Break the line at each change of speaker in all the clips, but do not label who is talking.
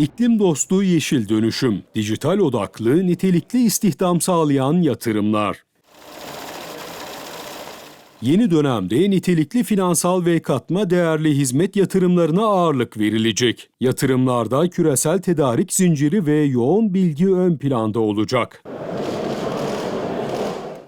İklim dostu yeşil dönüşüm, dijital odaklı, nitelikli istihdam sağlayan yatırımlar. Yeni dönemde nitelikli finansal ve katma değerli hizmet yatırımlarına ağırlık verilecek. Yatırımlarda küresel tedarik zinciri ve yoğun bilgi ön planda olacak.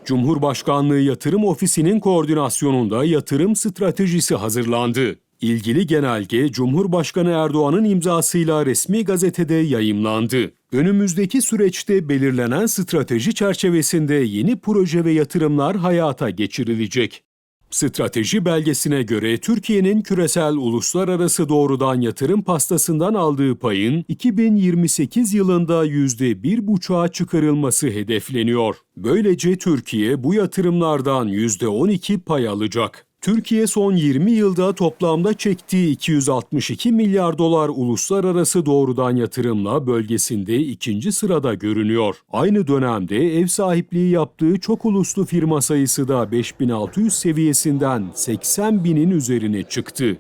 Cumhurbaşkanlığı Yatırım Ofisi'nin koordinasyonunda yatırım stratejisi hazırlandı. İlgili genelge Cumhurbaşkanı Erdoğan'ın imzasıyla resmi gazetede yayımlandı. Önümüzdeki süreçte belirlenen strateji çerçevesinde yeni proje ve yatırımlar hayata geçirilecek. Strateji belgesine göre Türkiye'nin küresel uluslararası doğrudan yatırım pastasından aldığı payın 2028 yılında %1,5'a çıkarılması hedefleniyor. Böylece Türkiye bu yatırımlardan %12 pay alacak. Türkiye son 20 yılda toplamda çektiği 262 milyar dolar uluslararası doğrudan yatırımla bölgesinde ikinci sırada görünüyor. Aynı dönemde ev sahipliği yaptığı çok uluslu firma sayısı da 5600 seviyesinden 80 binin üzerine çıktı.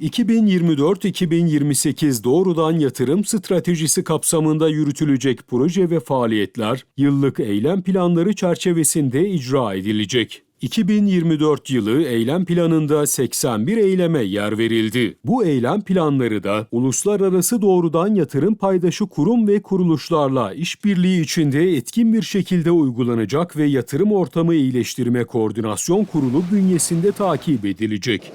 2024-2028 doğrudan yatırım stratejisi kapsamında yürütülecek proje ve faaliyetler yıllık eylem planları çerçevesinde icra edilecek. 2024 yılı eylem planında 81 eyleme yer verildi. Bu eylem planları da uluslararası doğrudan yatırım paydaşı kurum ve kuruluşlarla işbirliği içinde etkin bir şekilde uygulanacak ve yatırım ortamı iyileştirme koordinasyon kurulu bünyesinde takip edilecek.